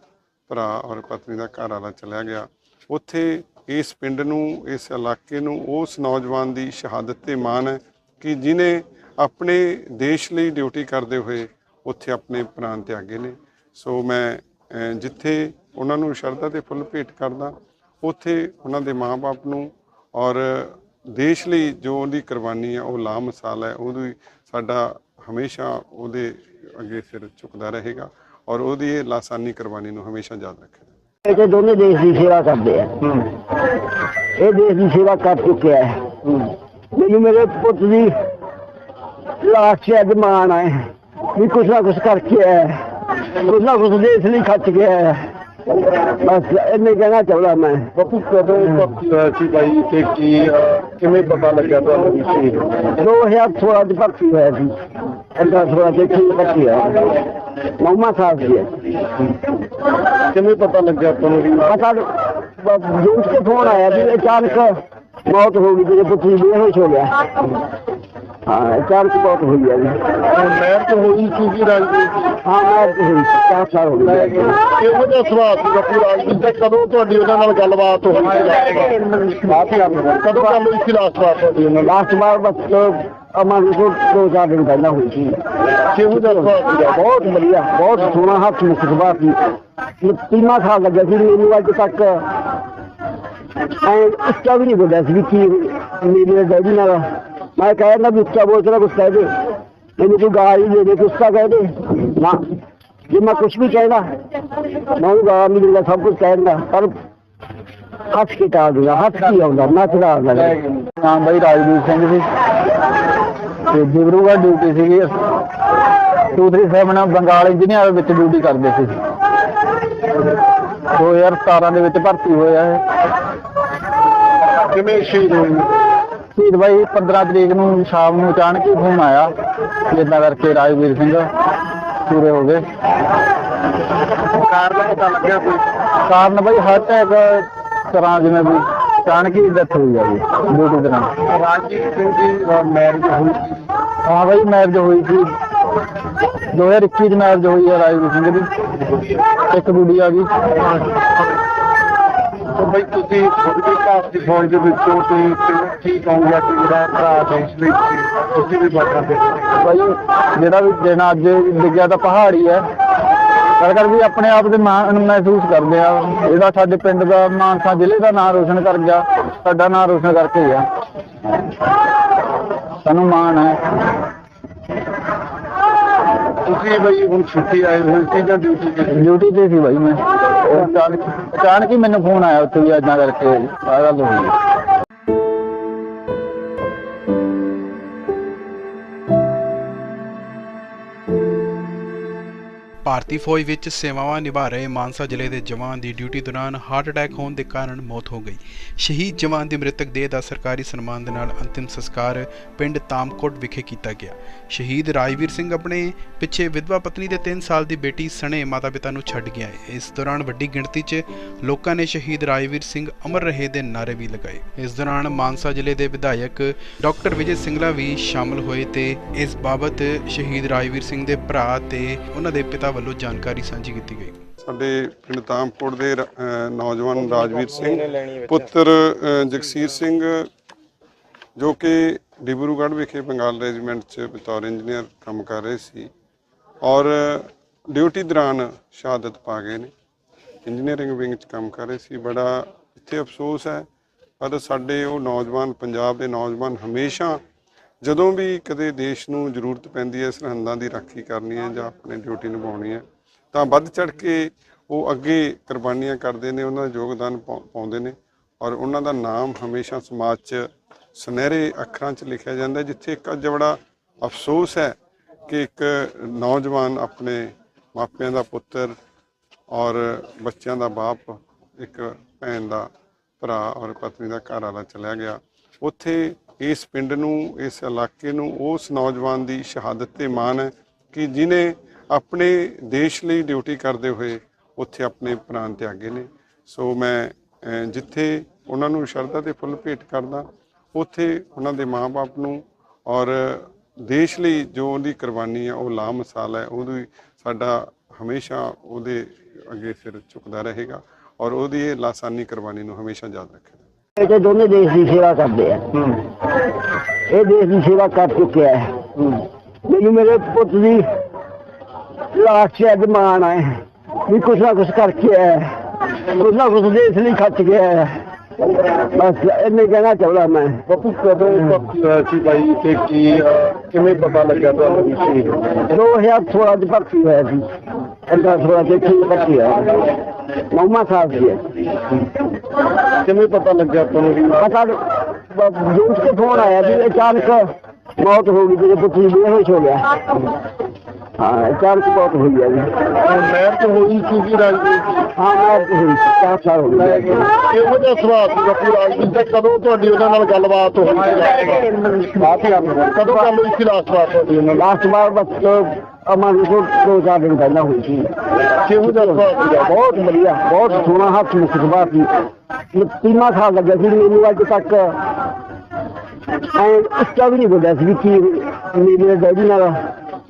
ਭਰਾ ਔਰ ਪਤਨੀ ਦਾ ਘਰ ਵਾਲਾ ਚਲਿਆ ਗਿਆ। ਉੱਥੇ ਇਸ ਪਿੰਡ ਨੂੰ, ਇਸ ਇਲਾਕੇ ਨੂੰ, ਉਸ ਨੌਜਵਾਨ ਦੀ ਸ਼ਹਾਦਤ ਤੇ ਮਾਣ ਹੈ ਕਿ ਜਿਨੇ ਆਪਣੇ ਦੇਸ਼ ਲਈ ਡਿਊਟੀ ਕਰਦੇ ਹੋਏ ਉੱਥੇ ਆਪਣੇ ਪ੍ਰਾਣ ਤਿਆਗੇ ਨੇ। ਸੋ ਮੈਂ ਜਿੱਥੇ ਉਹਨਾਂ ਨੂੰ ਸ਼ਰਧਾ ਤੇ ਫੁੱਲ ਭੇਟ ਕਰਦਾ, ਉੱਥੇ ਉਹਨਾਂ ਦੇ ਮਾਪੇ ਨੂੰ ਔਰ ਦੇਸ਼ ਲਈ ਜੋ ਉਹਦੀ ਕੁਰਬਾਨੀ ਹੈ, ਉਹ ਲਾਮਿਸਾਲ ਹੈ, ਉਹਦੀ ਸਾਡਾ ਹਮੇਸ਼ਾ ਉਹਦੇ ਅੱਗੇ ਸਿਰ ਝੁਕਦਾ ਰਹੇਗਾ ਔਰ ਉਹਦੀ ਇਹ ਲਾਸਾਨੀ ਕੁਰਬਾਨੀ ਨੂੰ ਹਮੇਸ਼ਾ ਯਾਦ ਰੱਖੇਗਾ। ਇਹ ਤੇ ਦੋਨੇ ਦੇਸ਼ ਦੀ ਸੇਵਾ ਕਰਦੇ ਆ ਇਹ ਦੇਸ਼ ਦੀ ਸੇਵਾ ਕਰ ਚੁੱਕਿਆ ਹੈ ਮੈਨੂੰ ਮੇਰੇ ਪੁੱਤ ਦੀ ਲਾਸ਼ ਤੇ ਅੱਜ ਮਾਣ ਹੈ ਵੀ ਕੁਛ ਨਾ ਕੁਛ ਕਰਕੇ ਹੈ ਕੁਛ ਨਾ ਕੁਛ ਦੇਸ਼ ਲਈ ਖੱਚ ਗਿਆ ਹੈ ਬਸ ਇੰਨੇ ਕਹਿਣਾ ਚਾਹੁੰਦਾ ਮੈਂ। ਬਾਪੂ ਕਦੋਂ ਹੋਇਆ ਸੀ ਤੇ ਕੀ ਕਿਵੇਂ ਪਤਾ ਲੱਗਿਆ ਤੁਹਾਨੂੰ ਵੀ ਸ਼ਹੀਦ 2016 ਚ ਭਰਤੀ ਹੋਇਆ ਸੀ। 15 16 ਚ ਕੀ ਭਰਤੀ ਹੋਇਆ ਮਮਾ ਸਾਹਿਬ ਜੀ ਕਿਵੇਂ ਪਤਾ ਲੱਗਿਆ ਤੁਹਾਨੂੰ ਪਤਾ ਜੂਸ ਕੇ ਫੋਨ ਆਇਆ ਵੀ ਅਚਾਨਕ ਮੌਤ ਹੋ ਗਈ ਤੇਰੇ ਪੁੱਤ ਦੀ ਬੇਹੋਸ਼ ਹੋ ਗਿਆ ਹਾਂ ਅਚਾਨਕ ਮੌਤ ਹੋਈ ਹੈ ਜੀ। ਨਹਿਰ ਤੋਂ ਹੋਈ ਸੀ ਜੀ ਜੀ ਹਾਂ ਮੈਂ ਤੇ ਹੋਈ ਚਾਰ ਸਾਲ ਹੋ ਗਏ। ਇਹੋ ਜਿਹਾ ਸੁਭਾਅ ਸੀ ਬਾਪੂ ਰਾਜਵੀਰ ਦਾ ਕਦੋਂ ਤੁਹਾਡੀ ਉਹਨਾਂ ਨਾਲ ਗੱਲਬਾਤ ਹੋਈ? ਸੀ ਵਾਰ? ਕਦੋਂ ਗੱਲ ਹੋਈ ਸੀ ਲਾਸਟ ਵਾਰ ਤੁਹਾਡੀ ਉਹਨਾਂ ਲਾਸਟ ਵਾਰ ਬਸ ਅਮਨ ਕੋ ਦੋ ਚਾਰ ਦਿਨ ਪਹਿਲਾਂ ਹੋਈ ਸੀ। ਕਿਹੋ ਜਿਹਾ ਸੁਭਾਅ ਬਹੁਤ ਵਧੀਆ ਬਹੁਤ ਸੋਹਣਾ ਹੱਥ ਮੁਖ ਸੁਭਾਅ ਸੀ। ਤੀਨਾ ਸਾਲ ਲੱਗਿਆ ਸੀ ਮੈਨੂੰ ਅੱਜ ਤੱਕ। ਐ ਉੱਚਾ ਵੀ ਨਹੀਂ ਬੋਲਿਆ ਸੀ ਵੀ ਕੀ ਮੇਰੇ ਡੈਡੀ ਨਾਲ। ਮੈਂ ਕਹਿ ਨਾ ਵੀ ਉੱਚਾ ਬੋਲ ਕੇ ਕੁਝ ਕਹਿ ਦੇ ਮੈਨੂੰ ਕੋਈ ਗਾਲ ਹੀ ਦੇ ਦੇ, ਗੁੱਸਾ ਕਹਿ ਦੇ। ਨਾ, ਜੇ ਮੈਂ ਕੁਝ ਵੀ ਕਹਿਣਾ, ਮੈਂ ਉਹ ਗਾਲ ਨਹੀਂ ਦਿੰਦਾ, ਸਭ ਹੱਥ ਕੇ ਟਾਲ ਦੂੰਗਾ ਹੱਥ ਕੀ ਆਉਂਦਾ ਨੱਚਦਾ ਆਉਂਦਾ ਨਾਮ ਬਾਈ, ਰਾਜਦੀਪ ਸਿੰਘ ਸੀ ਤੇ ਜਿਬਰੂਗਾ ਡਿਊਟੀ ਸੀਗੀ। ਦੂਸਰੀ ਸਾਹਿਬ ਨਾਲ ਬੰਗਾਲ ਇੰਜੀਨੀਅਰ ਵਿੱਚ ਡਿਊਟੀ ਕਰਦੇ ਸੀ। 2017 ਦੇ ਵਿੱਚ ਭਰਤੀ ਹੋਇਆ ਹੈ ਕਿਵੇਂ ਸ਼ਹੀਦ ਹੋਈ ਸ਼ਹੀਦ ਬਾਈ 15 ਤਰੀਕ ਨੂੰ ਸ਼ਾਮ ਨੂੰ ਅਚਾਨਕ ਹੀ ਫੋਨ ਆਇਆ ਜਿੱਦਾਂ ਕਰਕੇ ਰਾਜਵੀਰ ਸਿੰਘ ਪੂਰੇ ਹੋ ਗਏ। ਕਾਰਨ ਪਤਾ ਲੱਗਿਆ ਕੋਈ? ਕਾਰਨ ਬਾਈ ਹਾਰਟ ਅਟੈਕ ਤਰ੍ਹਾਂ ਜਿਵੇਂ ਵੀ ਅਚਾਨਕ ਹੀ ਡੈਥ ਹੋਈ ਆ ਜੀ ਡਿਊਟੀ ਦੌਰਾਨ ਰਾਜਵੀਰ ਸਿੰਘ ਦੀ ਮੈਰਿਜ ਹੋਈ ਹਾਂ ਬਾਈ ਮੈਰਿਜ ਹੋਈ ਸੀ। 2021 ਚ ਮੈਰਿਜ ਹੋਈ ਹੈ ਰਾਜਵੀਰ ਸਿੰਘ ਦੀ। ਇੱਕ ਗੁੱਡੀ ਆ ਗਈ। ਤਾਂ ਬਈ ਤੁਸੀਂ ਖੁਦ ਵੀ ਭਾਰਤੀ ਫੌਜ ਦੇ ਵਿੱਚੋਂ ਤੇ ਕਿਵੇਂ ਠੀਕ ਕਹੋਗੇ ਕਿ ਜਿਹੜਾ ਭਰਾ ਦੇਸ਼ ਲਈ ਤੁਸੀਂ ਵੀ ਬਾਤਾਂ ਦੇ ਬਾਈ, ਜਿਹੜਾ ਵੀ ਦਿਨ ਅੱਜ ਡਿੱਗਿਆ ਤਾਂ ਪਹਾੜੀ ਹੈ। ਕਰ ਕਰ ਵੀ ਆਪਣੇ ਆਪ ਦੇ ਮਾਣ ਮਹਿਸੂਸ ਕਰਦੇ ਆ। ਇਹਦਾ ਸਾਡੇ ਪਿੰਡ ਦਾ ਮਾਨਸਾ ਜ਼ਿਲ੍ਹੇ ਦਾ ਨਾਮ ਰੋਸ਼ਨ ਕਰ ਗਿਆ। ਸਾਡਾ ਨਾਮ ਰੋਸ਼ਨ ਕਰਕੇ ਆ ਸਾਨੂੰ ਮਾਣ ਹੈ। ਤੁਸੀਂ ਬਈ ਹੁਣ ਛੁੱਟੀ ਆਏ ਹੋਏ ਸੀ ਜਾਂ ਡਿਊਟੀ ਤੇ ਸੀ? ਡਿਊਟੀ ਤੇ ਸੀ ਬਾਈ ਮੈਂ ਉਹ ਅਚਾਨਕ ਅਚਾਨਕ ਹੀ ਮੈਨੂੰ ਫੋਨ ਆਇਆ ਉੱਥੇ ਵੀ ਏਦਾਂ ਕਰਕੇ ਆਹ ਗੱਲ ਹੋਈ ਭਾਰਤੀ ਫੌਜ ਵਿੱਚ ਸੇਵਾਵਾਂ ਨਿਭਾ ਰਹੇ ਮਾਨਸਾ ਜ਼ਿਲ੍ਹੇ ਦੇ ਜਵਾਨ ਦੀ ਡਿਊਟੀ ਦੌਰਾਨ ਹਾਰਟ ਅਟੈਕ ਹੋਣ ਦੇ ਕਾਰਨ ਮੌਤ ਹੋ ਗਈ। ਸ਼ਹੀਦ ਜਵਾਨ ਦੀ ਮ੍ਰਿਤਕ ਦੇਹ ਦਾ ਸਰਕਾਰੀ ਸਨਮਾਨ ਦੇ ਨਾਲ ਅੰਤਿਮ ਸੰਸਕਾਰ ਪਿੰਡ ਤਾਮਕੋਟ ਵਿਖੇ ਕੀਤਾ ਗਿਆ। ਸ਼ਹੀਦ ਰਾਜਵੀਰ ਸਿੰਘ ਆਪਣੇ ਪਿੱਛੇ ਵਿਧਵਾ ਪਤਨੀ ਦੇ 3 ਸਾਲ ਦੀ ਬੇਟੀ ਸਣੇ ਮਾਤਾ-ਪਿਤਾ ਨੂੰ ਛੱਡ ਗਿਆ ਹੈ। ਇਸ ਦੌਰਾਨ ਵੱਡੀ ਗਿਣਤੀ 'ਚ ਲੋਕਾਂ ਨੇ ਸ਼ਹੀਦ ਰਾਜਵੀਰ ਸਿੰਘ ਅਮਰ ਰਹੇ ਦੇ ਨਾਅਰੇ ਵੀ ਲਗਾਏ। ਇਸ ਦੌਰਾਨ ਮਾਨਸਾ ਜ਼ਿਲ੍ਹੇ ਦੇ ਵਿਧਾਇਕ ਡਾਕਟਰ ਵਿਜੇ ਸਿੰਗਲਾ ਵੀ ਸ਼ਾਮਲ ਹੋਏ ਤੇ ਇਸ ਬਾਬਤ ਸ਼ਹੀਦ ਰਾਜਵੀਰ ਸਿੰਘ ਦੇ ਭਰਾ ਤੇ ਉਹਨਾਂ ਦੇ ਪਿਤਾ ਵੱਲੋਂ ਜਾਣਕਾਰੀ ਸਾਂਝੀ ਕੀਤੀ ਗਈ। ਸਾਡੇ ਪਿੰਡ ਤਾਮਕੋਟ ਦੇ ਨੌਜਵਾਨ ਰਾਜਵੀਰ ਸਿੰਘ ਪੁੱਤਰ ਜਗਸੀਰ ਸਿੰਘ ਜੋ ਕਿ ਡਿਬਰੂਗੜ੍ਹ ਵਿਖੇ ਬੰਗਾਲ ਰੈਜੀਮੈਂਟ 'ਚ ਬਤੌਰ ਇੰਜੀਨੀਅਰ ਕੰਮ ਕਰ ਰਹੇ ਸੀ ਔਰ ਡਿਊਟੀ ਦੌਰਾਨ ਸ਼ਹਾਦਤ ਪਾ ਗਏ ਨੇ। ਇੰਜੀਨੀਅਰਿੰਗ ਵਿੰਗ 'ਚ ਕੰਮ ਕਰ ਰਹੇ ਸੀ। ਬੜਾ ਇੱਥੇ ਅਫਸੋਸ ਹੈ। ਪਰ ਸਾਡੇ ਉਹ ਨੌਜਵਾਨ ਪੰਜਾਬ ਦੇ ਨੌਜਵਾਨ ਹਮੇਸ਼ਾ ਜਦੋਂ ਵੀ ਕਦੇ ਦੇਸ਼ ਨੂੰ ਜ਼ਰੂਰਤ ਪੈਂਦੀ ਹੈ, ਸਰਹੰਦਾਂ ਦੀ ਰਾਖੀ ਕਰਨੀ ਹੈ ਜਾਂ ਆਪਣੀ ਡਿਊਟੀ ਨਿਭਾਉਣੀ ਹੈ, ਤਾਂ ਵੱਧ ਚੜ ਕੇ ਉਹ ਅੱਗੇ ਕੁਰਬਾਨੀਆਂ ਕਰਦੇ ਨੇ, ਉਹਨਾਂ ਦਾ ਯੋਗਦਾਨ ਪਾਉ- ਪਾਉਂਦੇ ਨੇ ਔਰ ਉਹਨਾਂ ਦਾ ਨਾਮ ਹਮੇਸ਼ਾ ਸਮਾਜ 'ਚ ਸੁਨਹਿਰੇ ਅੱਖਰਾਂ 'ਚ ਲਿਖਿਆ ਜਾਂਦਾ ਜਿੱਥੇ ਇੱਕ ਅੱਜ ਬੜਾ ਅਫਸੋਸ ਹੈ ਕਿ ਇੱਕ ਨੌਜਵਾਨ ਆਪਣੇ ਮਾਪਿਆਂ ਦਾ ਪੁੱਤਰ ਔਰ ਬੱਚਿਆਂ ਦਾ ਬਾਪ, ਇੱਕ ਭੈਣ ਦਾ ਭਰਾ ਔਰ ਪਤਨੀ ਦਾ ਘਰ ਵਾਲਾ ਚਲਿਆ ਗਿਆ। ਉੱਥੇ ਇਸ ਪਿੰਡ ਨੂੰ, ਇਸ ਇਲਾਕੇ ਨੂੰ, ਉਸ ਨੌਜਵਾਨ ਦੀ ਸ਼ਹਾਦਤ ਤੇ ਮਾਣ ਹੈ ਕਿ ਜਿਨੇ ਆਪਣੇ ਦੇਸ਼ ਲਈ ਡਿਊਟੀ ਕਰਦੇ ਹੋਏ ਉੱਥੇ ਆਪਣੇ ਪ੍ਰਾਣ ਤਿਆਗੇ ਨੇ। ਸੋ ਮੈਂ ਜਿੱਥੇ ਉਹਨਾਂ ਨੂੰ ਸ਼ਰਧਾ ਦੇ ਫੁੱਲ ਭੇਟ ਕਰਦਾ, ਉੱਥੇ ਉਹਨਾਂ ਦੇ ਮਾਪੇ ਨੂੰ ਔਰ ਦੇਸ਼ ਲਈ ਜੋ ਉਹਦੀ ਕੁਰਬਾਨੀ ਹੈ, ਉਹ ਲਾਮਿਸਾਲ ਹੈ, ਉਹਦੀ ਸਾਡਾ ਹਮੇਸ਼ਾ ਉਹਦੇ ਅੱਗੇ ਸਿਰ ਝੁਕਦਾ ਰਹੇਗਾ ਔਰ ਉਹਦੀ ਇਹ ਲਾਸਾਨੀ ਕੁਰਬਾਨੀ ਨੂੰ ਹਮੇਸ਼ਾ ਯਾਦ ਰੱਖੇਗਾ। ਇਹ ਤੇ ਦੋਨੇ ਦੇਸ਼ ਦੀ ਸੇਵਾ ਕਰਦੇ ਆ। ਇਹ ਦੇਸ਼ ਦੀ ਸੇਵਾ ਕਰ ਚੁੱਕਿਆ ਹੈ। ਮੈਨੂੰ ਮੇਰੇ ਪੁੱਤ ਦੀ ਲਾਸ਼ ਅੱਜ ਮਾਣ ਹੈ ਵੀ ਕੁਛ ਨਾ ਕੁਛ ਕਰਕੇ ਆਇਆ। ਕੁਛ ਨਾ ਕੁਛ ਦੇਸ਼ ਲਈ ਖੱਚ ਗਿਆ ਹੈ। ਬਸ ਇੰਨੇ ਕਹਿਣਾ ਚਾਹੁੰਦਾ ਮੈਂ ਬਾਪੂ ਕਦੋਂ ਹੋਇਆ ਸੀ ਬਾਈ ਤੇ ਕੀ ਕਿਵੇਂ ਪਤਾ ਲੱਗਿਆ ਤੁਹਾਨੂੰ ਵੀ ਸ਼ਹੀਦ ਹੋ ਗਏ? 2016 ਚ ਭਰਤੀ ਹੋਇਆ ਸੀ ਅੰਦਰ 16 ਚ ਇੱਥੇ ਹੀ ਭਰਤੀ ਹੋਇਆ ਨੌਵਾਂ ਸਾਲ ਸੀ ਇਹ। ਕਿਵੇਂ ਪਤਾ ਲੱਗਿਆ ਤੁਹਾਨੂੰ ਵੀ ਪਤਾ ਜੂਸ ਕੇ ਫੋਨ ਆਇਆ ਵੀ ਅਚਾਨਕ ਮੌਤ ਹੋ ਗਈ ਤੇਰੇ ਪੁੱਤ ਬੇਹੋਸ਼ ਹੋ ਗਿਆ ਹਾਂ ਅਚਾਨਕ ਮੌਤ ਹੋਈ ਹੈ ਜੀ। ਨਹਿਰ ਤੋਂ ਹੋਈ ਸੀ ਕਿ ਰਾਜਵੀਰ ਦੀ ਹਾਂ ਮੌਤ ਹੋਈ ਚਾਰ ਸਾਲ ਹੋ ਗਏ। ਇਹੋ ਜਿਹਾ ਸੁਭਾਅ ਸੀ ਬਾਪੂ ਦਾ ਕਦੋਂ ਤੁਹਾਡੀ ਉਹਨਾਂ ਨਾਲ ਗੱਲਬਾਤ ਹੋਈ? ਸੀ ਕਦੋਂ ਗੱਲ ਹੋਈ ਸੀ ਲਾਸਟ ਵਾਰ ਤੁਹਾਡੀ ਉਹਨਾਂ ਨਾਲ? ਲਾਸਟ ਵਾਰ ਬਸ ਅਮਨ ਕੋ ਦੋ ਚਾਰ ਦਿਨ ਪਹਿਲਾਂ ਹੋਈ ਸੀ। ਕਿਹੋ ਜਿਹਾ ਸੁਭਾਅ ਸੀਗਾ ਬਹੁਤ ਵਧੀਆ ਬਹੁਤ ਸੋਹਣਾ ਹੱਥ ਸੁਭਾਅ ਸੀ। ਤੀਨਾ ਸਾਲ ਲੱਗਿਆ ਸੀ ਮੈਨੂੰ ਅੱਜ ਤੱਕ। ਐ ਉੱਚਾ ਵੀ ਨਹੀਂ ਬੋਲਿਆ ਸੀ ਕੀ ਮੇਰੇ ਡੈਡੀ ਨਾਲ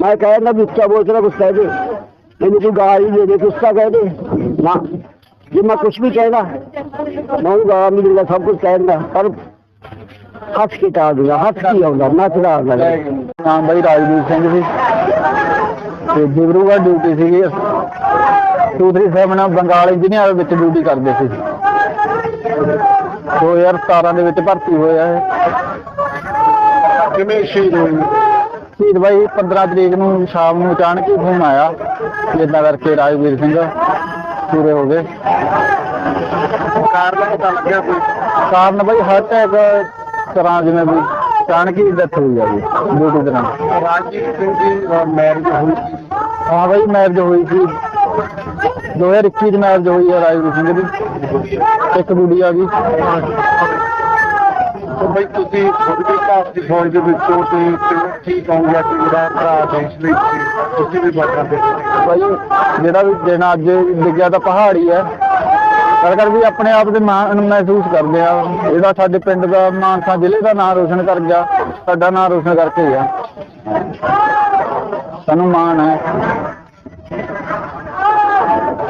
ਮੈਂ ਕਹਿੰਦਾ ਵੀ ਉੱਚਾ ਬੋਲ ਕੇ ਕੁਛ ਕਹਿ ਦੇ ਮੈਨੂੰ ਕੋਈ ਗਾਲ ਹੀ ਦੇ ਦੇ ਕਹਿ ਦੇ। ਨਾ ਜੇ ਮੈਂ ਕੁਛ ਵੀ ਕਹਿਣਾ ਮੈਂ ਉਹ ਗਾਲ ਨਹੀਂ ਦਿੰਦਾ ਸਭ ਕੁਝ ਕਹਿਣਾ ਪਰ ਹੱਸ ਕੇ ਟਾਲ ਦਿੰਦਾ ਹੱਸ ਕੀ ਆਉਂਦਾ ਨੱਚਦਾ ਆਉਂਦਾ ਨਾਮ ਬਾਈ ਰਾਜਵੀਰ ਸਿੰਘ ਸੀ ਤੇ ਡਿਬਰੂਗੜ੍ਹ ਡਿਊਟੀ ਸੀਗੀ। ਚੌਧਰੀ ਸਾਹਿਬ ਨਾਲ ਬੰਗਾਲ ਇੰਜੀਨੀਅਰ ਵਿੱਚ ਡਿਊਟੀ ਕਰਦੇ ਸੀ। 2017 ਦੇ ਵਿੱਚ ਭਰਤੀ ਹੋਇਆ ਹੈ ਕਿਵੇਂ ਸ਼ਹੀਦ ਹੋਏ? ਸ਼ਹੀਦ ਬਾਈ 15 ਤਰੀਕ ਨੂੰ ਸ਼ਾਮ ਨੂੰ ਅਚਾਨਕ ਹੀ ਫੋਨ ਆਇਆ ਏਦਾਂ ਕਰਕੇ ਰਾਜਵੀਰ ਸਿੰਘ ਪੂਰੇ ਹੋ ਗਏ। ਕਾਰਨ ਪਤਾ ਲੱਗਿਆ ਕੋਈ? ਕਾਰਨ ਬਾਈ ਹਾਰਟ ਅਟੈਕ ਤਰ੍ਹਾਂ ਜਿਵੇਂ ਵੀ ਅਚਾਨਕ ਹੀ ਡੈਥ ਹੋਈ ਆ ਜੀ ਡਿਊਟੀ ਦੌਰਾਨ ਰਾਜਵੀਰ ਸਿੰਘ ਦੀ ਮੈਰਿਜ ਹੋਈ ਸੀ। ਹਾਂ ਬਾਈ ਮੈਰਿਜ ਹੋਈ ਸੀ। 2021 ਚ ਮੈਰਿਜ ਹੋਈ ਹੈ ਰਾਜਵੀਰ ਸਿੰਘ ਦੀ। ਇੱਕ ਗੁੱਡੀ ਆ ਗਈ ਬਈ ਤੁਸੀਂ ਖੁਦ ਵੀ ਭਾਰਤੀ ਫੌਜ ਦੇ ਵਿੱਚੋਂ ਤੇ ਤੇ ਠੀਕ ਕਹੋਗੇ ਕਿ ਜਿਹੜਾ ਭਰਾ ਦੇਸ਼ ਲਈ ਤੁਸੀਂ ਵੀ ਬਾਤਾਂ ਦੇ ਬਾਈ ਜਿਹੜਾ ਵੀ ਦਿਨ ਅੱਜ ਡਿੱਗਿਆ ਤਾਂ ਪਹਾੜੀ ਹੈ। ਕਰ ਕਰ ਵੀ ਆਪਣੇ ਆਪ ਦੇ ਮਾਣ ਮਹਿਸੂਸ ਕਰਦੇ ਆ। ਇਹਦਾ ਸਾਡੇ ਪਿੰਡ ਦਾ ਮਾਨਸਾ ਜ਼ਿਲ੍ਹੇ ਦਾ ਨਾਮ ਰੋਸ਼ਨ ਕਰ ਗਿਆ। ਸਾਡਾ ਨਾਮ ਰੋਸ਼ਨ ਕਰਕੇ ਗਿਆ। ਸਾਨੂੰ ਮਾਣ ਹੈ।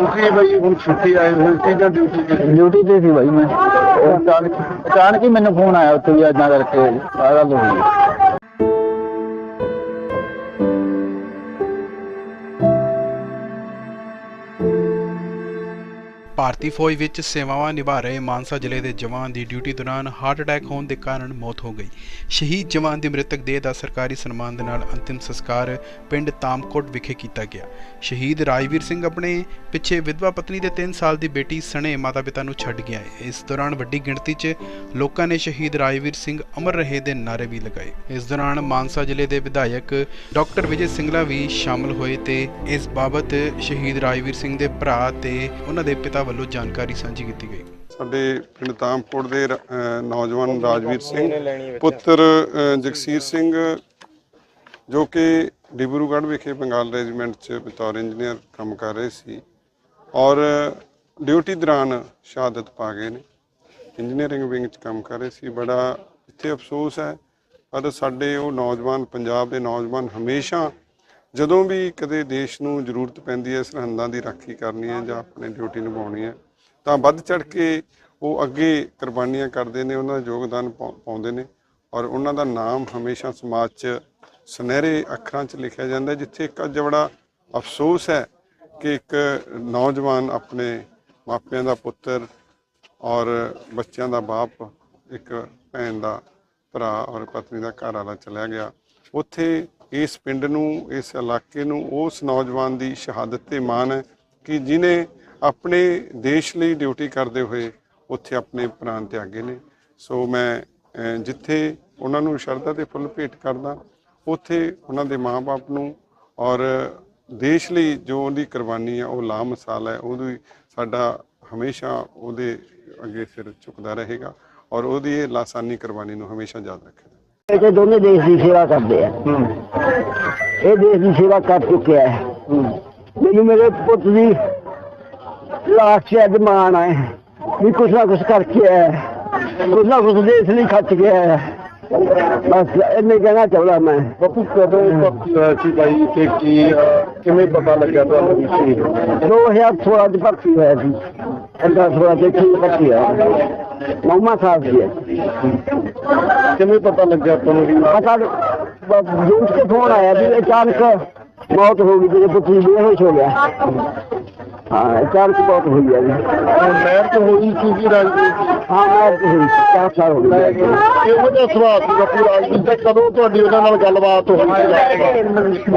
ਤੁਸੀਂ ਬਈ ਹੁਣ ਛੁੱਟੀ ਆਏ ਹੋਏ ਸੀ ਜਾਂ ਡਿਊਟੀ ਤੇ ਸੀ? ਡਿਊਟੀ ਤੇ ਸੀ ਬਾਈ ਮੈਂ ਉਹ ਅਚਾਨਕ ਅਚਾਨਕ ਹੀ ਮੈਨੂੰ ਫੋਨ ਆਇਆ ਉੱਥੇ ਵੀ ਏਦਾਂ ਕਰਕੇ ਆਹ ਗੱਲ ਹੋਈ ਭਾਰਤੀ ਫੌਜ ਵਿੱਚ ਸੇਵਾਵਾਂ ਨਿਭਾ ਰਹੇ ਮਾਨਸਾ ਜ਼ਿਲ੍ਹੇ ਦੇ ਜਵਾਨ ਦੀ ਡਿਊਟੀ ਦੌਰਾਨ ਹਾਰਟ ਅਟੈਕ ਹੋਣ ਦੇ ਕਾਰਨ ਮੌਤ ਹੋ ਗਈ। ਸ਼ਹੀਦ ਜਵਾਨ ਦੀ ਮ੍ਰਿਤਕ ਦੇਹ ਦਾ ਸਰਕਾਰੀ ਸਨਮਾਨ ਦੇ ਨਾਲ ਅੰਤਿਮ ਸੰਸਕਾਰ ਪਿੰਡ ਤਾਮਕੋਟ ਵਿਖੇ ਕੀਤਾ ਗਿਆ। ਸ਼ਹੀਦ ਰਾਜਵੀਰ ਸਿੰਘ ਆਪਣੇ ਪਿੱਛੇ ਵਿਧਵਾ ਪਤਨੀ ਦੇ 3 ਸਾਲ ਦੀ ਬੇਟੀ ਸਣੇ ਮਾਤਾ-ਪਿਤਾ ਨੂੰ ਛੱਡ ਗਿਆ ਹੈ। ਇਸ ਦੌਰਾਨ ਵੱਡੀ ਗਿਣਤੀ 'ਚ ਲੋਕਾਂ ਨੇ ਸ਼ਹੀਦ ਰਾਜਵੀਰ ਸਿੰਘ ਅਮਰ ਰਹੇ ਦੇ ਨਾਅਰੇ ਵੀ ਲਗਾਏ। ਇਸ ਦੌਰਾਨ ਮਾਨਸਾ ਜ਼ਿਲ੍ਹੇ ਦੇ ਵਿਧਾਇਕ ਡਾਕਟਰ ਵਿਜੇ ਸਿੰਗਲਾ ਵੀ ਸ਼ਾਮਲ ਹੋਏ ਤੇ ਇਸ ਬਾਬਤ ਸ਼ਹੀਦ ਰਾਜਵੀਰ ਸਿੰਘ ਦੇ ਭਰਾ ਤੇ ਉਹਨਾਂ ਦੇ ਪਿਤਾ ਵੱਲੋਂ ਜਾਣਕਾਰੀ ਸਾਂਝੀ ਕੀਤੀ ਗਈ। ਸਾਡੇ ਪਿੰਡ ਤਾਮਕੋਟ ਦੇ ਨੌਜਵਾਨ ਰਾਜਵੀਰ ਸਿੰਘ ਪੁੱਤਰ ਜਗਸੀਰ ਸਿੰਘ ਜੋ ਕਿ ਡਿਬਰੂਗੜ੍ਹ ਵਿਖੇ ਬੰਗਾਲ ਰੈਜੀਮੈਂਟ 'ਚ ਬਤੌਰ ਇੰਜੀਨੀਅਰ ਕੰਮ ਕਰ ਰਹੇ ਸੀ ਔਰ ਡਿਊਟੀ ਦੌਰਾਨ ਸ਼ਹਾਦਤ ਪਾ ਗਏ ਨੇ। ਇੰਜੀਨੀਅਰਿੰਗ ਵਿੰਗ 'ਚ ਕੰਮ ਕਰ ਰਹੇ ਸੀ। ਬੜਾ ਇੱਥੇ ਅਫਸੋਸ ਹੈ। ਪਰ ਸਾਡੇ ਉਹ ਨੌਜਵਾਨ ਪੰਜਾਬ ਦੇ ਨੌਜਵਾਨ ਹਮੇਸ਼ਾ ਜਦੋਂ ਵੀ ਕਦੇ ਦੇਸ਼ ਨੂੰ ਜ਼ਰੂਰਤ ਪੈਂਦੀ ਹੈ, ਸਰਹੰਦਾਂ ਦੀ ਰਾਖੀ ਕਰਨੀ ਹੈ ਜਾਂ ਆਪਣੇ ਡਿਊਟੀ ਨਿਭਾਉਣੀ ਹੈ, ਤਾਂ ਵੱਧ ਚੜ ਕੇ ਉਹ ਅੱਗੇ ਕੁਰਬਾਨੀਆਂ ਕਰਦੇ ਨੇ, ਉਹਨਾਂ ਦਾ ਯੋਗਦਾਨ ਪਾਉ- ਪਾਉਂਦੇ ਨੇ ਔਰ ਉਹਨਾਂ ਦਾ ਨਾਮ ਹਮੇਸ਼ਾ ਸਮਾਜ 'ਚ ਸੁਨਹਿਰੇ ਅੱਖਰਾਂ 'ਚ ਲਿਖਿਆ ਜਾਂਦਾ ਜਿੱਥੇ ਇੱਕ ਅੱਜ ਬੜਾ ਅਫਸੋਸ ਹੈ ਕਿ ਇੱਕ ਨੌਜਵਾਨ ਆਪਣੇ ਮਾਪਿਆਂ ਦਾ ਪੁੱਤਰ ਔਰ ਬੱਚਿਆਂ ਦਾ ਬਾਪ, ਇੱਕ ਭੈਣ ਦਾ ਭਰਾ ਔਰ ਪਤਨੀ ਦਾ ਘਰ ਵਾਲਾ ਚਲਾ ਗਿਆ। ਉੱਥੇ ਇਸ ਪਿੰਡ ਨੂੰ, ਇਸ ਇਲਾਕੇ ਨੂੰ, ਉਸ ਨੌਜਵਾਨ ਦੀ ਸ਼ਹਾਦਤ ਤੇ ਮਾਣ ਹੈ ਕਿ ਜਿਨੇ ਆਪਣੇ ਦੇਸ਼ ਲਈ ਡਿਊਟੀ ਕਰਦੇ ਹੋਏ ਉੱਥੇ ਆਪਣੇ ਪ੍ਰਾਣ ਤਿਆਗੇ ਨੇ। ਸੋ ਮੈਂ ਜਿੱਥੇ ਉਹਨਾਂ ਨੂੰ ਸ਼ਰਧਾ ਤੇ ਫੁੱਲ ਭੇਟ ਕਰਦਾ, ਉੱਥੇ ਉਹਨਾਂ ਦੇ ਮਾਪੇ ਨੂੰ ਔਰ ਦੇਸ਼ ਲਈ ਜੋ ਉਹਦੀ ਕੁਰਬਾਨੀ ਹੈ, ਉਹ ਲਾ ਮਿਸਾਲ ਹੈ, ਉਹਦੀ ਸਾਡਾ ਹਮੇਸ਼ਾ ਉਹਦੇ ਅੱਗੇ ਸਿਰ ਝੁਕਦਾ ਰਹੇਗਾ ਔਰ ਉਹਦੀ ਇਹ ਲਾਸਾਨੀ ਕੁਰਬਾਨੀ ਨੂੰ ਹਮੇਸ਼ਾ ਯਾਦ ਰੱਖੇਗਾ ਇਹ ਤੇ ਦੋਨੇ ਦੇਸ਼ ਦੀ ਸੇਵਾ ਕਰਦੇ ਆ। ਇਹ ਦੇਸ਼ ਦੀ ਸੇਵਾ ਕਰ ਚੁੱਕਿਆ ਹੈ। ਮੈਨੂੰ ਮੇਰੇ ਪੁੱਤ ਦੀ ਲਾਸ਼ ਤੇ ਅੱਜ ਮਾਣ ਹੈ ਵੀ ਕੁਛ ਨਾ ਕੁਛ ਕਰਕੇ ਆਇਆ। ਕੁਛ ਨਾ ਕੁਛ ਦੇਸ਼ ਲਈ ਖੱਚ ਗਿਆ ਹੈ। ਬਸ ਇਹਨੇ ਕਹਿਣਾ ਚਾਹੁੰਦਾ ਮੈਂ। ਬਾਪੂ ਕਦੋਂ ਸੀ ਬਾਈ ਕਿ ਕੀ ਕਿਵੇਂ ਪਤਾ ਲੱਗਿਆ ਤੁਹਾਨੂੰ ਵੀ ਸ਼ਹੀਦ 2016 ਚ ਭਰਤੀ ਹੋਇਆ ਸੀ। 15 16 ਚ ਇੱਥੇ ਭਰਤੀ ਹੋਇਆ। ਨੌਵਾਂ ਸਾਲ ਸੀ ਇਹ। ਕਿਵੇਂ ਪਤਾ ਲੱਗਿਆ ਤੁਹਾਨੂੰ ਵੀ? ਪਤਾ ਜੂਸ ਕੇ ਫੋਨ ਆਇਆ ਵੀ ਅਚਾਨਕ ਮੌਤ ਹੋ ਗਈ ਤੇਰੇ ਪੁੱਤ ਦੀ ਬੇਹੋਸ਼ ਹੋ ਗਿਆ ਹਾਂ ਅਚਾਨਕ ਮੌਤ ਹੋਈ ਹੈ ਜੀ। ਲਹਿਰ ਤੇ ਹੋਈ ਸੀ ਜੀ ਰਾਜਨੀਤੀ। ਹਾਂ ਮੌਤ ਹੋਈ ਚਾਰ ਸਾਲ ਹੋ ਗਏ ਇਹੋ ਜਿਹਾ ਸੁਭਾਅ ਸੀ ਬਾਪੂ ਰਾਜਨੀਤੀ ਤੇ ਕਦੋਂ ਤੁਹਾਡੀ ਉਹਨਾਂ ਨਾਲ ਗੱਲਬਾਤ ਹੋਈ? ਸੀ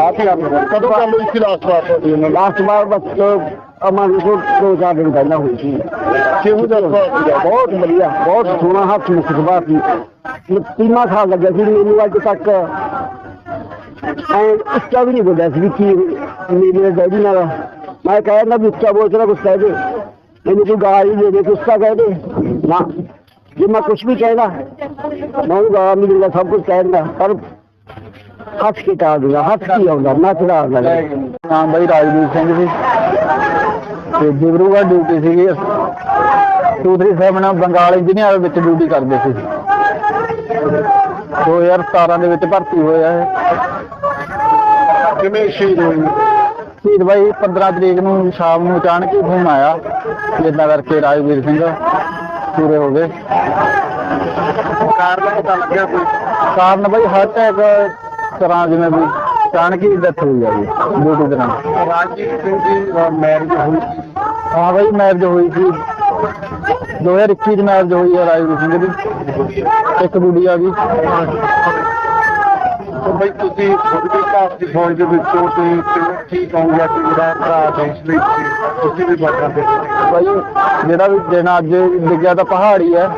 ਕਦੋਂ ਗੱਲ ਹੋਈ ਸੀ ਲਾਸਟ ਵਾਰ ਤੁਹਾਡੀ ਉਹਨਾਂ ਨਾਲ? ਲਾਸਟ ਵਾਰ ਬਸ ਅਮਨ ਨੂੰ ਦੋ ਚਾਰ ਦਿਨ ਪਹਿਲਾਂ ਹੋਈ ਸੀ। ਕਿਹੋ ਜਿਹਾ ਸੁਭਾਅ ਸੀ? ਬਹੁਤ ਵਧੀਆ ਬਹੁਤ ਸੋਹਣਾ ਹੱਥ ਮੁਖ ਸੁਭਾਅ ਸੀ। ਤੀਮਾ ਸਾਲ ਲੱਗਿਆ ਸੀ ਮੈਨੂੰ ਅੱਜ ਤੱਕ ਐ ਉੱਚਾ ਵੀ ਨਹੀਂ ਬੋਲਿਆ ਸੀ ਵੀ ਕੀ ਮੇਰੇ ਡੈਡੀ ਨਾਲ। ਮੈਂ ਕਹਿੰਦਾ ਵੀ ਉੱਚਾ ਬੋਲਣਾ ਕੁਛ ਕਹਿ ਦੇ ਮੈਨੂੰ ਕੋਈ ਗਾਲ ਦੇ ਦੇ ਕੁਛ ਕਹਿ ਦੇ। ਨਾ, ਜੇ ਮੈਂ ਕੁਛ ਵੀ ਕਹਿਦਾ ਮੈਂ ਉਹ ਗਾਲ ਨਹੀਂ ਦਿੰਦਾ, ਸਭ ਕੁਝ ਕਹਿ ਦਿੰਦਾ। ਪਰ ਹੱਸ ਕੇ ਟਾਲ ਦਿੰਦਾ, ਹੱਸ ਕੀ ਆਉਂਦਾ ਨੱਚਦਾ ਆਉਂਦਾ ਨਾਮ ਬਾਈ ਰਾਜਵੀਰ ਸਿੰਘ ਜੀ। ਤੇ ਡਿਬਰੂਗੜ੍ਹ ਡਿਊਟੀ ਸੀਗੀ। ਚੌਧਰੀ ਸਾਹਿਬ ਨਾਲ ਬੰਗਾਲ ਇੰਜੀਨੀਅਰ ਵਿੱਚ ਡਿਊਟੀ ਕਰਦੇ ਸੀ। 2017 ਦੇ ਵਿੱਚ ਭਰਤੀ ਹੋਇਆ ਹੈ ਕਿਵੇਂ ਸ਼ਹੀਦ ਹੋਈ ਸ਼ਹੀਦ ਬਾਈ 15 ਤਰੀਕ ਨੂੰ ਸ਼ਾਮ ਨੂੰ ਅਚਾਨਕ ਹੀ ਫੋਨ ਆਇਆ ਜਿੱਦਾਂ ਕਰਕੇ ਰਾਜਵੀਰ ਸਿੰਘ ਪੂਰੇ ਹੋ ਗਏ। ਕਾਰਨ ਪਤਾ ਲੱਗਿਆ ਕੋਈ? ਕਾਰਨ ਬਾਈ ਹਾਰਟ ਅਟੈਕ ਤਰ੍ਹਾਂ ਜਿਵੇਂ ਵੀ ਅਚਾਨਕ ਹੀ ਡੈਥ ਹੋਈ ਆ ਜੀ ਡਿਊਟੀ ਦੌਰਾਨ ਰਾਜੀਵ ਸਿੰਘ ਦੀ ਮੈਰਿਜ ਹੋਈ ਹਾਂ ਬਾਈ ਮੈਰਿਜ ਹੋਈ ਸੀ। 2021 ਚ ਮੈਰਿਜ ਹੋਈ ਹੈ ਰਾਜਵੀਰ ਸਿੰਘ ਦੀ। ਇੱਕ ਗੁੱਡੀਆ ਵੀ ਤੇ ਬਈ ਤੁਸੀਂ ਖੁਦ ਵੀ ਭਾਰਤੀ ਫੌਜ ਦੇ ਵਿੱਚੋਂ ਤੇ ਕਿਵੇਂ ਠੀਕ ਹੋਊਗਾ ਕਿ ਜਿਹੜਾ ਭਰਾ ਦੇਸ਼ ਲਈ ਤੁਸੀਂ ਵੀ ਬਾਤਾਂ ਦੇ ਬਾਈ ਜਿਹੜਾ ਵੀ ਦਿਨ ਅੱਜ ਡਿੱਗਿਆ ਤਾਂ ਪਹਾੜੀ ਹੈ।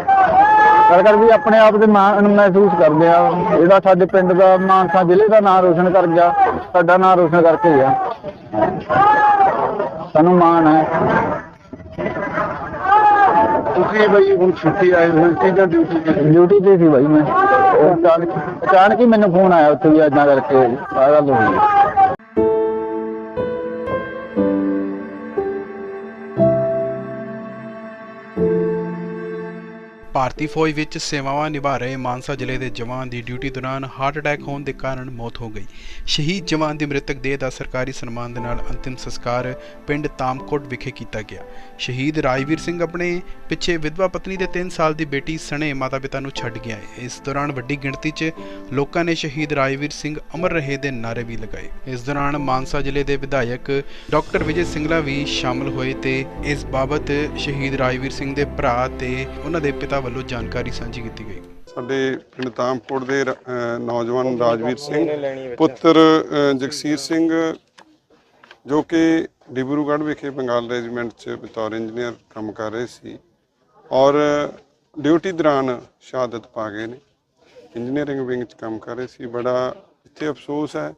ਕਰ ਕਰ ਵੀ ਆਪਣੇ ਆਪ ਦੇ ਮਾਣ ਮਹਿਸੂਸ ਕਰਦੇ ਆ ਇਹਦਾ ਸਾਡੇ ਪਿੰਡ ਦਾ ਮਾਨਸਾ ਜ਼ਿਲ੍ਹੇ ਦਾ ਨਾਮ ਰੋਸ਼ਨ ਕਰ ਗਿਆ। ਸਾਡਾ ਨਾਮ ਰੋਸ਼ਨ ਕਰਕੇ ਗਿਆ ਸਾਨੂੰ ਮਾਣ ਹੈ। ਤੁਸੀਂ ਬਈ ਹੁਣ ਛੁੱਟੀ ਆਏ ਸੀ ਜਾਂ ਡਿਊਟੀ? ਡਿਊਟੀ ਤੇ ਸੀ ਬਾਈ ਮੈਂ। ਉਹ ਅਚਾਨਕ ਅਚਾਨਕ ਹੀ ਮੈਨੂੰ ਫੋਨ ਆਇਆ ਉੱਥੇ ਵੀ ਏਦਾਂ ਕਰਕੇ ਆਹ ਗੱਲ ਹੋਈ ਭਾਰਤੀ ਫੌਜ ਵਿੱਚ ਸੇਵਾਵਾਂ ਨਿਭਾ ਰਹੇ ਮਾਨਸਾ ਜ਼ਿਲ੍ਹੇ ਦੇ ਜਵਾਨ ਦੀ ਡਿਊਟੀ ਦੌਰਾਨ ਹਾਰਟ ਅਟੈਕ ਹੋਣ ਦੇ ਕਾਰਨ ਮੌਤ ਹੋ ਗਈ। ਸ਼ਹੀਦ ਜਵਾਨ ਦੀ ਮ੍ਰਿਤਕ ਦੇਹ ਦਾ ਸਰਕਾਰੀ ਸਨਮਾਨ ਦੇ ਨਾਲ ਅੰਤਿਮ ਸੰਸਕਾਰ ਪਿੰਡ ਤਾਮਕੋਟ ਵਿਖੇ ਕੀਤਾ ਗਿਆ। ਸ਼ਹੀਦ ਰਾਜਵੀਰ ਸਿੰਘ ਆਪਣੇ ਪਿੱਛੇ ਵਿਧਵਾ ਪਤਨੀ ਦੇ 3 ਸਾਲ ਦੀ ਬੇਟੀ ਸਣੇ ਮਾਤਾ-ਪਿਤਾ ਨੂੰ ਛੱਡ ਗਿਆ ਹੈ। ਇਸ ਦੌਰਾਨ ਵੱਡੀ ਗਿਣਤੀ 'ਚ ਲੋਕਾਂ ਨੇ ਸ਼ਹੀਦ ਰਾਜਵੀਰ ਸਿੰਘ ਅਮਰ ਰਹੇ ਦੇ ਨਾਅਰੇ ਵੀ ਲਗਾਏ। ਇਸ ਦੌਰਾਨ ਮਾਨਸਾ ਜ਼ਿਲ੍ਹੇ ਦੇ ਵਿਧਾਇਕ ਡਾਕਟਰ ਵਿਜੇ ਸਿੰਗਲਾ ਵੀ ਸ਼ਾਮਲ ਹੋਏ ਤੇ ਇਸ ਬਾਬਤ ਸ਼ਹੀਦ ਰਾਜਵੀਰ ਸਿੰਘ ਦੇ ਭਰਾ ਤੇ ਉਹਨਾਂ ਦੇ ਪਿਤਾ ਵੱਲੋਂ ਜਾਣਕਾਰੀ ਸਾਂਝੀ ਕੀਤੀ ਗਈ। ਸਾਡੇ ਪਿੰਡ ਤਾਮਕੋਟ ਦੇ ਨੌਜਵਾਨ ਰਾਜਵੀਰ ਸਿੰਘ ਪੁੱਤਰ ਜਗਸੀਰ ਸਿੰਘ ਜੋ ਕਿ ਡਿਬਰੂਗੜ੍ਹ ਵਿਖੇ ਬੰਗਾਲ ਰੈਜੀਮੈਂਟ 'ਚ ਬਤੌਰ ਇੰਜੀਨੀਅਰ ਕੰਮ ਕਰ ਰਹੇ ਸੀ ਔਰ ਡਿਊਟੀ ਦੌਰਾਨ ਸ਼ਹਾਦਤ ਪਾ ਗਏ ਨੇ। ਇੰਜੀਨੀਅਰਿੰਗ ਵਿੰਗ 'ਚ ਕੰਮ ਕਰ ਰਹੇ ਸੀ। ਬੜਾ ਇੱਥੇ ਅਫਸੋਸ ਹੈ।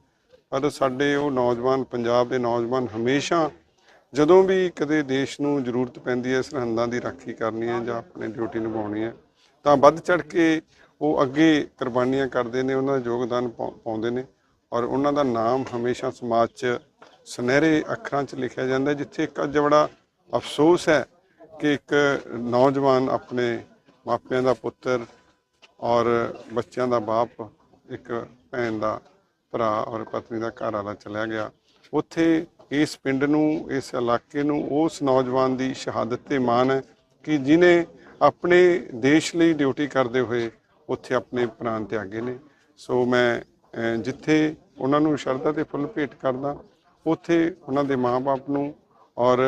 ਪਰ ਸਾਡੇ ਉਹ ਨੌਜਵਾਨ ਪੰਜਾਬ ਦੇ ਨੌਜਵਾਨ ਹਮੇਸ਼ਾ ਜਦੋਂ ਵੀ ਕਦੇ ਦੇਸ਼ ਨੂੰ ਜ਼ਰੂਰਤ ਪੈਂਦੀ ਹੈ, ਸਰਹੰਦਾਂ ਦੀ ਰਾਖੀ ਕਰਨੀ ਹੈ ਜਾਂ ਆਪਣੀ ਡਿਊਟੀ ਨਿਭਾਉਣੀ ਹੈ, ਤਾਂ ਵੱਧ ਚੜ ਕੇ ਉਹ ਅੱਗੇ ਕੁਰਬਾਨੀਆਂ ਕਰਦੇ ਨੇ, ਉਹਨਾਂ ਦਾ ਯੋਗਦਾਨ ਪਾਉ- ਪਾਉਂਦੇ ਨੇ ਔਰ ਉਹਨਾਂ ਦਾ ਨਾਮ ਹਮੇਸ਼ਾ ਸਮਾਜ 'ਚ ਸੁਨਹਿਰੇ ਅੱਖਰਾਂ 'ਚ ਲਿਖਿਆ ਜਾਂਦਾ ਜਿੱਥੇ ਇੱਕ ਅੱਜ ਬੜਾ ਅਫਸੋਸ ਹੈ ਕਿ ਇੱਕ ਨੌਜਵਾਨ ਆਪਣੇ ਮਾਪਿਆਂ ਦਾ ਪੁੱਤਰ ਔਰ ਬੱਚਿਆਂ ਦਾ ਬਾਪ, ਇੱਕ ਭੈਣ ਦਾ ਭਰਾ ਔਰ ਪਤਨੀ ਦਾ ਘਰ ਵਾਲਾ ਚਲਿਆ ਗਿਆ। ਉੱਥੇ ਇਸ ਪਿੰਡ ਨੂੰ, ਇਸ ਇਲਾਕੇ ਨੂੰ, ਉਸ ਨੌਜਵਾਨ ਦੀ ਸ਼ਹਾਦਤ ਤੇ ਮਾਣ ਹੈ ਕਿ ਜਿਨੇ ਆਪਣੇ ਦੇਸ਼ ਲਈ ਡਿਊਟੀ ਕਰਦੇ ਹੋਏ ਉੱਥੇ ਆਪਣੇ ਪ੍ਰਾਣ ਤਿਆਗੇ ਨੇ। ਸੋ ਮੈਂ ਜਿੱਥੇ ਉਹਨਾਂ ਨੂੰ ਸ਼ਰਧਾ ਤੇ ਫੁੱਲ ਭੇਟ ਕਰਦਾ, ਉੱਥੇ ਉਹਨਾਂ ਦੇ ਮਾਪੇ ਨੂੰ ਔਰ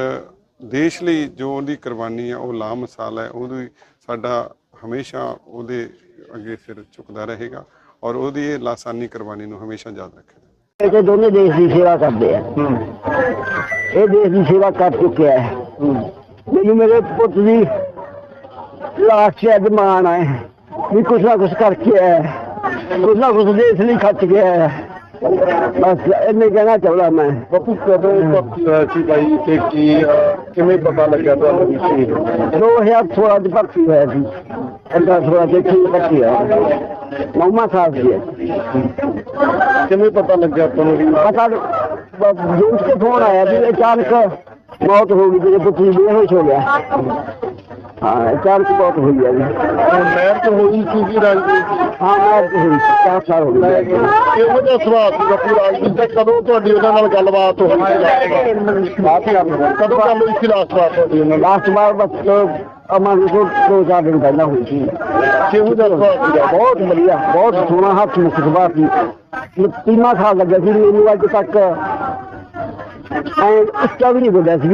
ਦੇਸ਼ ਲਈ ਜੋ ਉਹਦੀ ਕੁਰਬਾਨੀ ਹੈ, ਉਹ ਲਾ ਮਿਸਾਲ ਹੈ, ਉਹਦੀ ਸਾਡਾ ਹਮੇਸ਼ਾ ਉਹਦੇ ਅੱਗੇ ਸਿਰ ਝੁਕਦਾ ਰਹੇਗਾ ਔਰ ਉਹਦੀ ਇਹ ਲਾਸਾਨੀ ਕੁਰਬਾਨੀ ਨੂੰ ਹਮੇਸ਼ਾ ਯਾਦ ਰੱਖੇਗਾ। ਇਹ ਤੇ ਦੋਨੇ ਦੇਸ਼ ਦੀ ਸੇਵਾ ਕਰਦੇ ਆ ਇਹ ਦੇਸ਼ ਦੀ ਸੇਵਾ ਕਰ ਚੁੱਕਿਆ ਹੈ ਮੈਨੂੰ ਮੇਰੇ ਪੁੱਤ ਦੀ ਲਾਸ਼ ਚ ਅੱਜ ਮਾਣ ਹੈ ਵੀ ਕੁਛ ਨਾ ਕੁਛ ਕਰਕੇ ਆਇਆ ਕੁਛ ਨਾ ਕੁਛ ਦੇਸ਼ ਲਈ ਖੱਚ ਗਿਆ ਹੈ ਬਸ ਇਹਨੇ ਕਹਿਣਾ ਚਾਹੁੰਦਾ ਮੈਂ। ਬਾਪੂ ਕਦੋਂ ਹੋਇਆ ਸੀ ਬਾਈ ਤੇ ਕੀ ਕਿਵੇਂ ਪਤਾ ਲੱਗਿਆ ਤੁਹਾਨੂੰ ਵੀ ਸ਼ਹੀਦ ਹੋ ਗਏ? 2016 ਚ ਭਰਤੀ ਹੋਇਆ ਸੀ। 15 16 ਚ ਇੱਥੇ ਹੀ ਭਰਤੀ ਹੋਇਆ। ਨੌਵਾਂ ਸਾਲ ਸੀ ਇਹ। ਕਿਵੇਂ ਪਤਾ ਲੱਗਿਆ ਤੁਹਾਨੂੰ ਵੀ? ਪਤਾ ਜੂਸ ਕੇ ਫੋਨ ਆਇਆ ਵੀ ਅਚਾਨਕ ਮੌਤ ਹੋ ਗਈ ਤੇਰੇ ਪੁੱਤ ਦੀ ਬੇਹੋਸ਼ ਹੋ ਗਿਆ। ਹਾਂ ਅਚਾਨਕ ਮੌਤ ਹੋਈ ਹੈ ਜੀ। ਮੈਰ ਤੋਂ ਹੋਈ ਸੀ ਜੀ ਦੀ ਹਾਂ ਮੌਤ ਹੋਈ ਚਾਰ ਸਾਲ ਹੋ ਗਏ। ਇਹੋ ਜਿਹਾ ਸੁਭਾਅ ਸੀ ਬਾਪੂ ਰਾਜਵੀਰ ਦਾ ਕਦੋਂ ਤੁਹਾਡੀ ਉਹਨਾਂ ਨਾਲ ਗੱਲਬਾਤ ਹੋਈ? ਸੀ ਕਦੋਂ ਗੱਲ ਹੋਈ ਸੀ ਲਾਸਟ ਵਾਰ ਤੁਹਾਡੀ ਉਹਨਾਂ ਨਾਲ? ਲਾਸਟ ਵਾਰ ਬਸ ਅਮਨ ਨੂੰ ਦੋ ਚਾਰ ਦਿਨ ਪਹਿਲਾਂ ਹੋਈ ਸੀ। ਕਿਹੋ ਜਿਹਾ ਸੁਭਾਅ ਸੀ ਬਹੁਤ ਵਧੀਆ ਬਹੁਤ ਸੋਹਣਾ ਹੱਥ ਮੁਖ ਸੁਭਾਅ ਸੀ। ਤੀਨਾ ਸਾਲ ਲੱਗਿਆ ਸੀ ਮੈਨੂੰ ਅੱਜ ਤੱਕ। ਐ ਉੱਚਾ ਵੀ ਨਹੀਂ ਬੋਲਿਆ ਸੀ ਵੀ